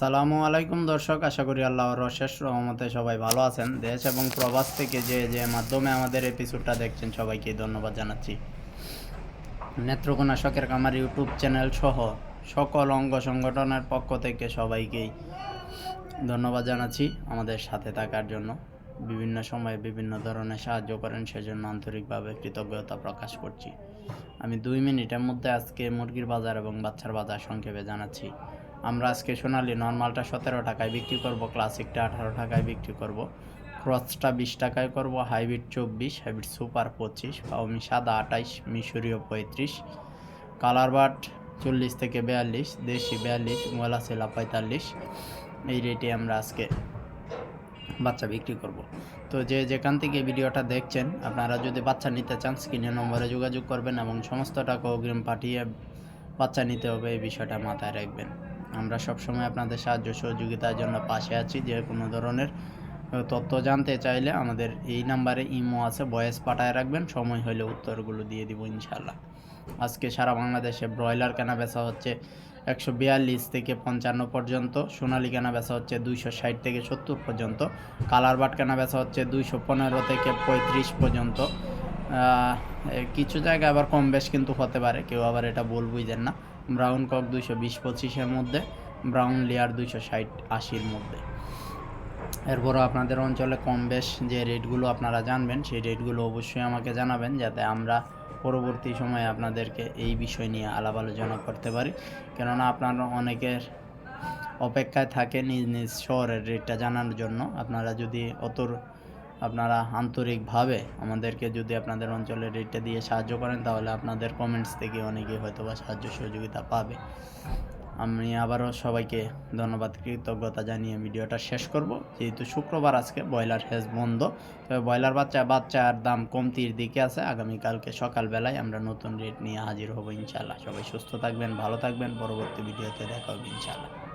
সালামু আলাইকুম দর্শক, আশা করি আল্লাহর অশেষ রহমতে সবাই ভালো আছেন। দেশ এবং প্রবাস থেকে যে যে মাধ্যমে আমাদের এপিসোডটা দেখছেন, সবাইকে ধন্যবাদ জানাচ্ছি। নেত্রকোনা শখের কামার ইউটিউব চ্যানেল সহ সকল অঙ্গ সংগঠনের পক্ষ থেকে সবাইকেই ধন্যবাদ জানাচ্ছি আমাদের সাথে থাকার জন্য। বিভিন্ন সময়ে বিভিন্ন ধরনের সাহায্য করেন, সেজন্য আন্তরিকভাবে কৃতজ্ঞতা প্রকাশ করছি। আমি দুই মিনিটের মধ্যে আজকে মুরগির বাজার এবং বাচ্চার বাজার সংক্ষেপে জানাচ্ছি। আমরা আজকে সোনালি নর্মালটা সতেরো টাকায় বিক্রি করব, ক্লাসিকটা আঠারো টাকায় বিক্রি করব। ক্রসটা বিশ টাকায় করব, হাইব্রিড চব্বিশ, হাইব্রিড সুপার পঁচিশ, পাওমি সাদা আঠাইশ, মিশরীয় পঁয়ত্রিশ, কালার বাট চল্লিশ থেকে বিয়াল্লিশ, দেশি বিয়াল্লিশ মোলা সেলা পঁয়তাল্লিশ। এই রেটে আমরা আজকে বাচ্চা বিক্রি করব। তো যে যেখান থেকে ভিডিওটা দেখছেন, আপনারা যদি বাচ্চা নিতে চান, স্ক্রিনে নম্বরে যোগাযোগ করবেন এবং সমস্ত টাকা অগ্রিম পাঠিয়ে বাচ্চা নিতে হবে, এই বিষয়টা মাথায় রাখবেন। আমরা সবসময় আপনাদের সাহায্য সহযোগিতার জন্য পাশে আছি, যে কোনো ধরনের তথ্য জানতে চাইলে আমাদের এই নাম্বারে ইমো আছে ভয়েস পাঠায় রাখবেন, সময় হলে উত্তরগুলো দিয়ে দিব ইনশাল্লাহ আজকে সারা বাংলাদেশে ব্রয়লার কেনা বেচা হচ্ছে একশো বিয়াল্লিশ থেকে পঞ্চান্ন পর্যন্ত, সোনালি কেনা বেচা হচ্ছে দুইশো ষাট থেকে সত্তর পর্যন্ত, কালার বাট কেনা বেচা হচ্ছে দুইশো পনেরো থেকে পঁয়ত্রিশ পর্যন্ত কিছু জায়গায় আবার কম বেশ কিন্তু হতে পারে, কেউ আবার এটা বল বুঝেন না। ব্রাউন কক দুইশো বিশ পঁচিশের মধ্যে, ব্রাউন লেয়ার দুইশো ষাট আশির মধ্যে। এরপরও আপনাদের অঞ্চলে কম বেশ যে রেটগুলো আপনারা জানবেন, সেই রেটগুলো অবশ্যই আমাকে জানাবেন, যাতে আমরা পরবর্তী সময়ে আপনাদেরকে এই বিষয় নিয়ে আলাপ আলোচনা করতে পারি। কেননা আপনারা অনেকের অপেক্ষায় থাকে নিজ নিজ শহরের রেটটা জানার জন্য। আপনারা যদি অতর আপনারা আন্তরিকভাবে আমাদেরকে যদি আপনাদের অঞ্চলের রেটটা দিয়ে সাহায্য করেন, তাহলে আপনাদের কমেন্টস থেকে অনেকে হয়তো বা সাহায্য সহযোগিতা পাবে। আমি আবারও সবাইকে ধন্যবাদ, কৃতজ্ঞতা জানিয়ে ভিডিওটা শেষ করব। যেহেতু শুক্রবার আজকে ব্রয়লার হেজ বন্ধ, তবে ব্রয়লার বাচ্চা, বাচ্চার দাম কমতির দিকে আছে। আগামীকালকে সকালবেলায় আমরা নতুন রেট নিয়ে হাজির হব ইনশাল্লাহ সবাই সুস্থ থাকবেন, ভালো থাকবেন। পরবর্তী ভিডিওতে দেখা হবে ইনশাল্লাহ